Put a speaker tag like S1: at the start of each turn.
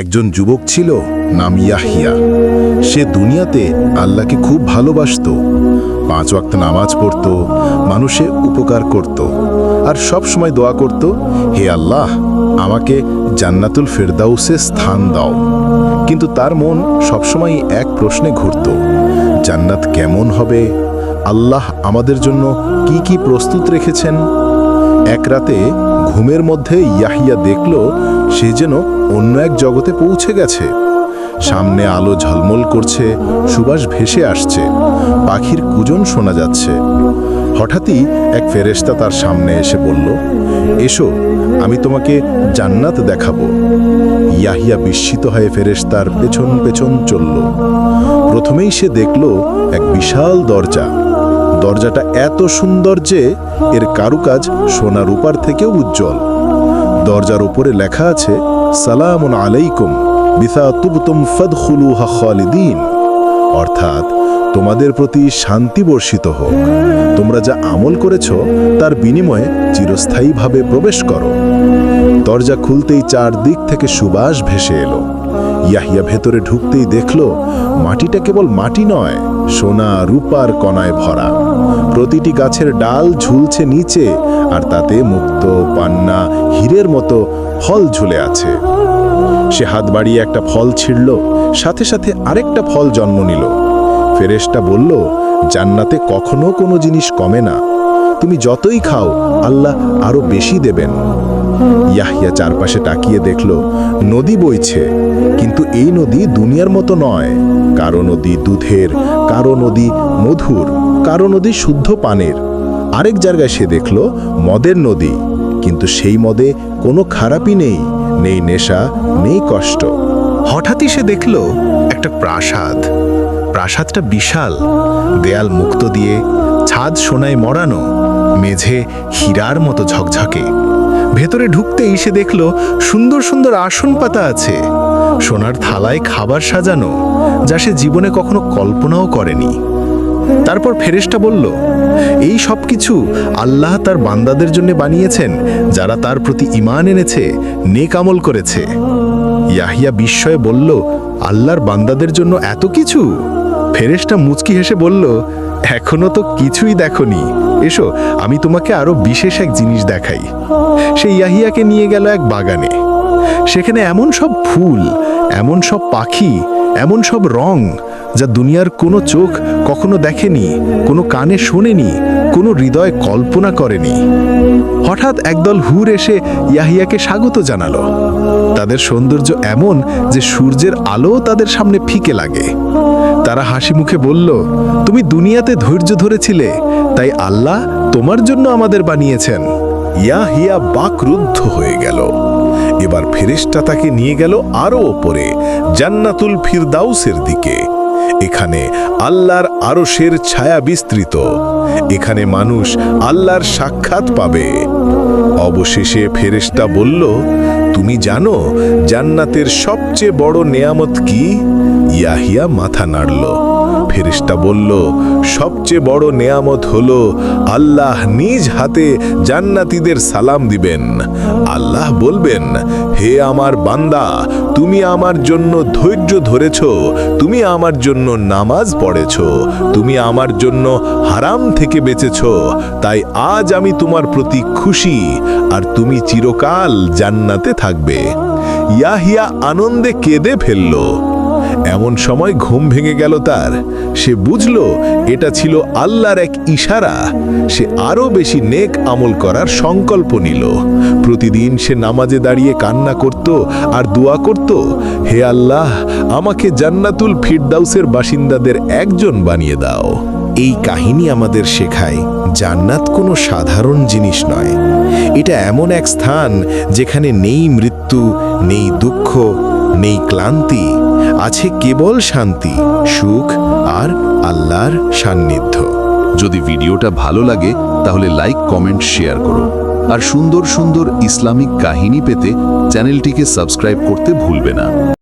S1: একজন যুবক ছিল, নাম ইয়াহিয়া। সে দুনিয়াতে আল্লাহকে খুব ভালোবাসত। পাঁচ ওয়াক্ত নামাজ পড়ত, মানুষে উপকার করত, আর সব সময় দোয়া করত, হে আল্লাহ, আমাকে জান্নাতুল ফেরদাউসে স্থান দাও। কিন্তু তার মন সবসময় এক প্রশ্নে ঘুরত, জান্নাত কেমন হবে? আল্লাহ আমাদের জন্য কি কি প্রস্তুত রেখেছেন? এক রাতে ঘুমের মধ্যে ইয়াহিয়া দেখল সে যেন অন্য এক জগতে পৌঁছে গেছে। সামনে আলো ঝলমল করছে, সুবাস ভেসে আসছে, পাখির কুজন শোনা যাচ্ছে। হঠাৎই এক ফেরেশতা তার সামনে এসে বলল, এসো, আমি তোমাকে জান্নাত দেখাবো। ইয়াহিয়া বিস্মিত হয়ে ফেরেশতার পেছন পেছন চলল। প্রথমেই সে দেখল এক বিশাল দরজা। দরজাটা এত সুন্দর যে এর কারুকাজ সোনা রূপার থেকেও উজ্জ্বল। দরজার উপরে লেখা আছে, সালামুন আলাইকুম, বিসা তুবতুম খালিদিন। অর্থাৎ, তোমাদের প্রতি শান্তি বর্ষিত হোক। তোমরা যা আমল করেছ, তার বিনিময়ে চিরস্থায়ীভাবে প্রবেশ করো। দরজা খুলতেই চারদিক থেকে সুবাস ভেসে এলো। ইয়াহিয়া ভেতরে ঢুকতেই দেখল, মাটিটা কেবল মাটি নয়, সোনা, রূপার কণায় ভরা। প্রতিটি গাছের ডাল ঝুলছে নিচে, আর তাতে মুক্ত পান্না হীরের মতো ফল ঝুলে আছে। সে হাত বাড়িয়ে একটা ফল ছিঁড়ল, সাথে সাথে আরেকটা ফল জন্ম নিল। ফেরেশটা বলল, জান্নাতে কখনো কোনো জিনিস কমে না। তুমি যতই খাও, আল্লাহ আরও বেশি দেবেন। ইয়াহিয়া চারপাশে তাকিয়ে দেখল, নদী বইছে। কিন্তু এই নদী দুনিয়ার মতো নয়। কারও নদী দুধের, কারও নদী মধুর, কারও নদী শুদ্ধ পানের। আরেক জায়গায় সে দেখল, মদের নদী। কিন্তু সেই মদে কোনো খারাপই নেই নেই নেশা, নেই কষ্ট। হঠাৎই সে দেখল একটা প্রাসাদ। প্রাসাদটা বিশাল। দেয়াল মুক্ত দিয়ে, ছাদ সোনায় মরানো, মেঝে হীরার মতো ঝকঝকে। ভেতরে ঢুকতেই সে দেখল সুন্দর সুন্দর আসন পাতা আছে। সোনার থালায় খাবার সাজানো, যা সে জীবনে কখনো কল্পনাও করেনি। তারপর ফেরেশটা বলল, এই সব কিছু আল্লাহ তার বান্দাদের জন্য বানিয়েছেন, যারা তার প্রতি ইমান এনেছে, নেক আমল করেছে। ইয়াহিয়া বিস্ময়ে বলল, আল্লাহর বান্দাদের জন্য এত কিছু? ফেরেশটা মুচকি হেসে বলল, এখনও তো কিছুই দেখনি। এসো, আমি তোমাকে আরও বিশেষ এক জিনিস দেখাই। সেই ইয়াহিয়াকে নিয়ে গেল এক বাগানে। সেখানে এমন সব ফুল, এমন সব পাখি, এমন সব রং, যা দুনিয়ার কোনো চোখ কখনো দেখেনি, কোনো কানে শোনেনি, কোনো হৃদয় কল্পনা করেনি। হঠাৎ একদল হুর এসে ইয়াহিয়াকে স্বাগত জানালো। তাদের সৌন্দর্য এমন যে সূর্যের আলো তাদের সামনে ফিকে লাগে। তারা হাসি মুখে বলল, তুমি দুনিয়াতে ধৈর্য ধরেছিলে, তাই আল্লাহ তোমার জন্য আমাদের বানিয়েছেন। ইয়াহিয়া বাকরুদ্ধ হয়ে গেল। এবার ফেরেশতা তাকে নিয়ে গেল আরও ওপরে, জান্নাতুল ফিরদাউসের দিকে। এখানে আল্লাহর আরশের ছায়া বিস্তৃত। এখানে মানুষ আল্লাহর সাক্ষাৎ পাবে। অবশেষে ফেরেশতা বলল, তুমি জানো জান্নাতের সবচেয়ে বড় নেয়ামত কি? ইয়াহিয়া মাথা নাড়ল। ফেরেশতা বলল, সবচেয়ে বড় নেয়ামত হল আল্লাহ নিজ হাতে জান্নাতীদের সালাম দিবেন। আল্লাহ বলবেন, হে আমার বান্দা, তুমি আমার জন্য ধৈর্য ধরেছ, তুমি আমার জন্য নামাজ পড়েছ, তুমি আমার জন্য হারাম থেকে বেঁচেছ, তাই আজ আমি তোমার প্রতি খুশি, আর তুমি চিরকাল জান্নাতে থাকবে। ইয়াহিয়া আনন্দে কেঁদে ফেলল। এমন সময় ঘুম ভেঙে গেল তার। সে বুঝল এটা ছিল আল্লাহর এক ইশারা। সে আরও বেশি নেক আমল করার সংকল্প নিল। প্রতিদিন সে নামাজে দাঁড়িয়ে কান্না করত আর দোয়া করত, হে আল্লাহ, আমাকে জান্নাতুল ফিরদাউসের বাসিন্দাদের একজন বানিয়ে দাও। এই কাহিনী আমাদের শেখায়, জান্নাত কোনো সাধারণ জিনিস নয়। এটা এমন এক স্থান যেখানে নেই মৃত্যু, নেই দুঃখ, নেই ক্লান্তি আছে কেবল শান্তি, সুখ আর আল্লাহর সান্নিধ্য।
S2: যদি ভিডিওটা ভালো লাগে, তাহলে লাইক, কমেন্ট, শেয়ার করো। আর সুন্দর সুন্দর ইসলামিক কাহিনী পেতে চ্যানেলটিকে সাবস্ক্রাইব করতে ভুলবে না।